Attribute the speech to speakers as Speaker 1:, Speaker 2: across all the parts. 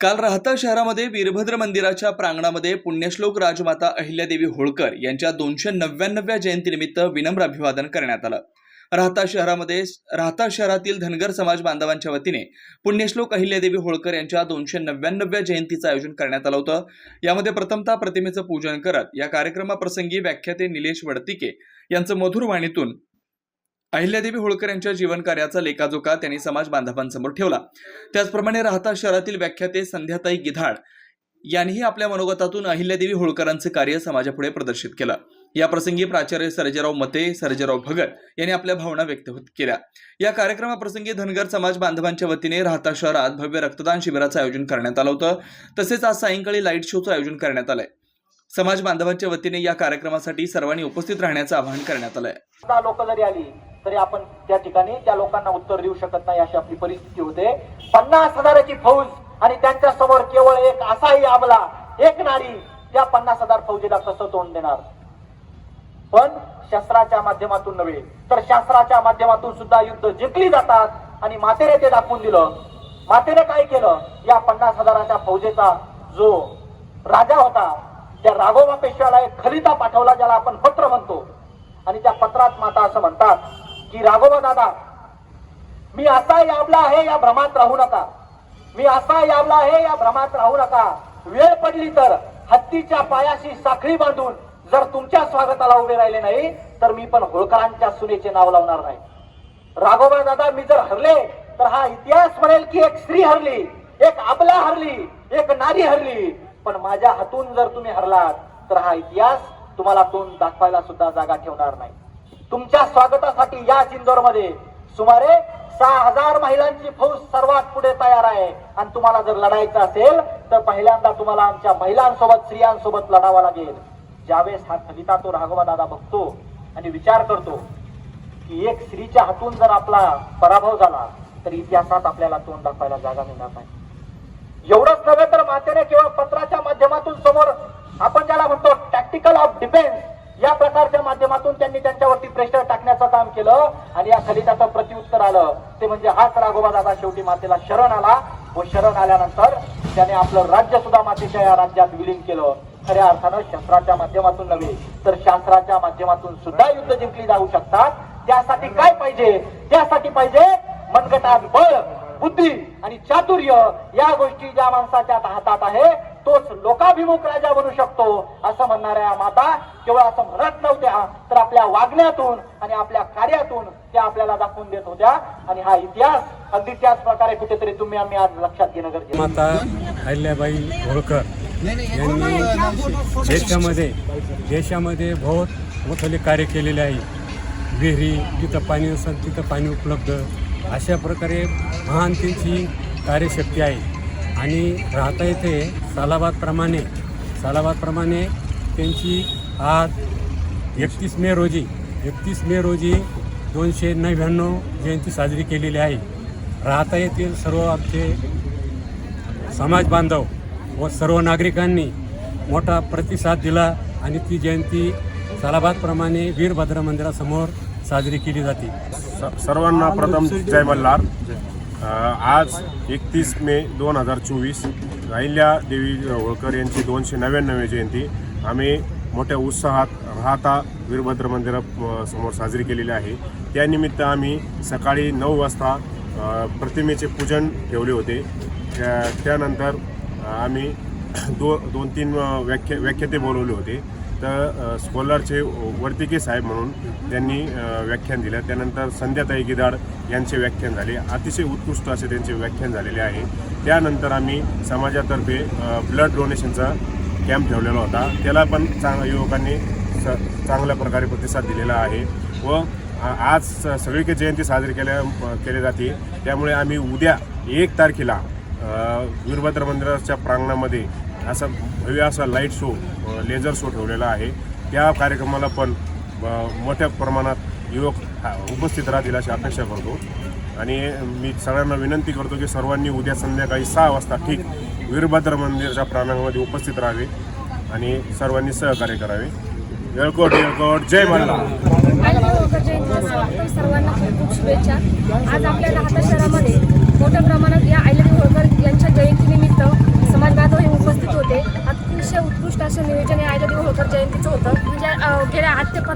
Speaker 1: काल राहता शहरामध्ये वीरभद्र मंदिराच्या प्रांगणामध्ये पुण्यश्लोक राजमाता अहिल्यादेवी होळकर यांच्या दोनशे नव्याण्णव्या जयंतीनिमित्त विनम्र अभिवादन करण्यात आलं. राहता शहरामध्ये राहता शहरातील धनगर समाज बांधवांच्या वतीने पुण्यश्लोक अहिल्यादेवी होळकर यांच्या दोनशे नव्याण्णव्या जयंतीचं आयोजन करण्यात आलं होतं. यामध्ये प्रथमतः प्रतिमेचं पूजन करत या कार्यक्रमाप्रसंगी व्याख्याते निलेश वडतिके यांचं मधुर वाणीतून अहिल्यादेवी होळकर यांच्या जीवनकार्याचा लेखाजोखा त्यांनी समाज बांधवांसमोर ठेवला. त्याचप्रमाणे राहता शहरातील व्याख्याते संध्याताई गिधाड यांनीही आपल्या मनोगतातून अहिल्यादेवी होळकरांचं कार्य समाजापुढे प्रदर्शित केलं. या प्रसंगी प्राचार्य सर्जेराव मते सर्जेराव भगत यांनी आपल्या भावना व्यक्त केल्या. या कार्यक्रमाप्रसंगी धनगर समाज बांधवांच्या वतीने राहता शहरात भव्य रक्तदान शिबिराचं आयोजन करण्यात आलं होतं. तसेच आज सायंकाळी लाइट शोचं आयोजन करण्यात आलंय. समाज बांधवांच्या वतीने या कार्यक्रमासाठी सर्वांनी उपस्थित राहण्याचं आवाहन करण्यात आलंय.
Speaker 2: लोक जरी आली तरी आपण त्या ठिकाणी त्या लोकांना उत्तर देऊ शकत नाही अशी आपली परिस्थिती होते. पन्नास हजाराची फौज आणि त्यांच्यासमोर केवळ एक असाही आमला एक नारी त्या पन्नास हजार फौजेला कसं तोंड देणार? पण शस्त्राच्या माध्यमातून नव्हे तर शास्त्राच्या माध्यमातून सुद्धा युद्ध जिंकली जातात आणि मातेने ते दाखवून दिलं. मातेने काय केलं? या पन्नास हजाराच्या फौजेचा जो राजा होता त्या राघोबा पेशव्याला एक खलिता पाठवला ज्याला आपण पत्र म्हणतो. आणि त्या पत्रात माता असं म्हणतात की राघोबा दादा मी असा यावला आहे या भ्रमात राहू नका. मी असा यावला आहे या भ्रमात राहू नका. वेळ पडली तर हत्तीच्या पायाशी साखळी बांधून जर तुमच्या स्वागताला उभे राहिले नाही तर मी पण होळकरांच्या सुनेचे नाव लावणार नाही. राघोबा दादा मी जर हरले तर हा इतिहास म्हणेल की एक स्त्री हरली एक आपला हरली एक नारी हरली. पण माझ्या हातून जर तुम्ही हरलात तर हा इतिहास तुम्हाला तोंड दाखवायला सुद्धा जागा ठेवणार नाही. तुमच्या स्वागतासाठी या इंदोरमध्ये सुमारे सहा हजार महिलांची फौज सर्वात पुढे तयार आहे. आणि तुम्हाला जर लढायचं असेल तर पहिल्यांदा तुम्हाला आमच्या महिलांसोबत स्त्रियांसोबत लढावा लागेल. ज्यावेळेस हा कविता तो राघवा दादा बघतो आणि विचार करतो की एक स्त्रीच्या हातून जर आपला पराभव झाला तर इतिहासात आपल्याला तोंड दाखवायला जागा मिळणार नाही. एवढंच नव्हे तर मातेने किंवा पत्राच्या माध्यमातून समोर आपण ज्याला म्हणतो टॅक्टिकल ऑफ डिफेन्स या प्रकारच्या माध्यमातून त्यांनी त्यांच्यावरती प्रेशर टाकण्याचं काम केलं आणि या खलिताचं प्रत्युत्तर आलं. ते म्हणजे हाच राघोबा दादा शेवटी मातेला शरण आला. व शरण आल्यानंतर त्याने आपलं राज्य सुद्धा मातेच्या या राज्यात विलीन केलं. खऱ्या अर्थानं शस्त्राच्या माध्यमातून नव्हे तर शास्त्राच्या माध्यमातून सुद्धा युद्ध जिंकली जाऊ शकतात. त्यासाठी काय पाहिजे? त्यासाठी पाहिजे मनगटात बळ बुद्धी आणि चातुर्य या गोष्टी ज्या माणसाच्या हातात आहे. तोच लोकाभिमुख राजा बनू शकतो असं म्हणणाऱ्या माता केवळ असं म्हणत नव्हत्या तर आपल्या वागण्यातून आणि आपल्या कार्यातून त्या आपल्याला दाखवून देत होत्या. आणि हा इतिहास अगदी त्याच प्रकारे कुठेतरी तुम्ही आम्ही आज लक्षात घेणं गरजेचं
Speaker 3: माता अहिल्याबाई होळकर यांनी देशामध्ये देशामध्ये बहुत मोठे कार्य केलेले आहे. विहिरी जिथं पाणी असेल तिथं पाणी उपलब्ध. अशा प्रकारे महान त्यांची कार्यशक्ती आहे. आणि राहता येथे सालाबादप्रमाणे सालाबादप्रमाणे त्यांची आज एकतीस मे रोजी एकतीस मे रोजी दोनशे नव्याण्णव जयंती साजरी केलेली आहे. राहता येथील सर्व आमचे समाज बांधव व सर्व नागरिकांनी मोठा प्रतिसाद दिला आणि ती जयंती सालाबादप्रमाणे वीरभद्र मंदिरासमोर साजरी केली जाते.
Speaker 4: स- सर्वांना प्रथम जय मल्हार. आज एकतीस मे दोन हजार चोवीस अहिल्या देवी होळकर यांची दोनशे नव्याण्णवी जयंती. आम्ही मोठ्या उत्साहात राहता वीरभद्र मंदिरा समोर साजरी केलेली आहे. त्यानिमित्त आम्ही सकाळी नऊ वाजता प्रतिमेचे पूजन ठेवले होते. त्या- त्यानंतर आम्ही दो दोन तीन व्याख्या व्याख्याते बोलवले होते. तर स्कॉलरचे वर्तिके साहेब म्हणून त्यांनी व्याख्यान दिलं. त्यानंतर संध्याताई गिदाड यांचे व्याख्यान झाले. अतिशय उत्कृष्ट असे त्यांचे व्याख्यान झालेले आहे. त्यानंतर आम्ही समाजातर्फे ब्लड डोनेशनचा कॅम्प ठेवलेला होता. त्याला पण चांग युवकांनी स चांगल्या प्रकारे प्रतिसाद दिलेला आहे व आज स- सगळीकडे जयंती साजरी केल्या केली जाते. त्यामुळे आम्ही उद्या एक तारखेला वीरभद्र मंदिराच्या प्रांगणामध्ये असा भव्य असा लाइट शो लेझर शो ठेवलेला आहे. त्या कार्यक्रमाला पण मोठ्या प्रमाणात युवक हा, उपस्थित राहतील अशी अपेक्षा करतो. आणि मी सगळ्यांना विनंती करतो की सर्वांनी उद्या संध्याकाळी सहा वाजता ठीक वीरभद्र मंदिरच्या प्रांगणामध्ये उपस्थित राहावे आणि सर्वांनी सहकार्य करावे. येळकोट येळकोट जय
Speaker 5: मल्ला सर्वांना खूप खूप शुभेच्छा. आज आपल्या राहता शहरामध्ये मोठ्या प्रमाणात या अहिल्यादेवी होळकर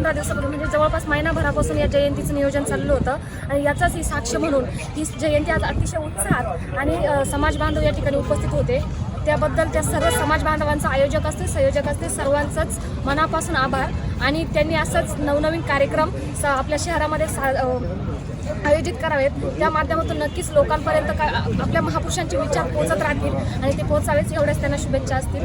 Speaker 5: पंधरा दिवसापासून म्हणजे जवळपास महिनाभरापासून या जयंतीचं नियोजन चाललं होतं. आणि याचाच ही साक्ष म्हणून ही जयंती आज अतिशय उत्साहात आणि समाज बांधव या ठिकाणी उपस्थित होते. त्याबद्दल त्या सर्व समाज बांधवांचा आयोजक असते संयोजक असते सर्वांचंच मनापासून आभार. आणि त्यांनी असंच नवनवीन कार्यक्रम स आपल्या शहरामध्ये सा आयोजित करावेत. त्या माध्यमातून नक्कीच लोकांपर्यंत का आपल्या महापुरुषांचे विचार पोहोचत राहतील आणि ते पोहोचावेच एवढ्याच त्यांना शुभेच्छा असतील.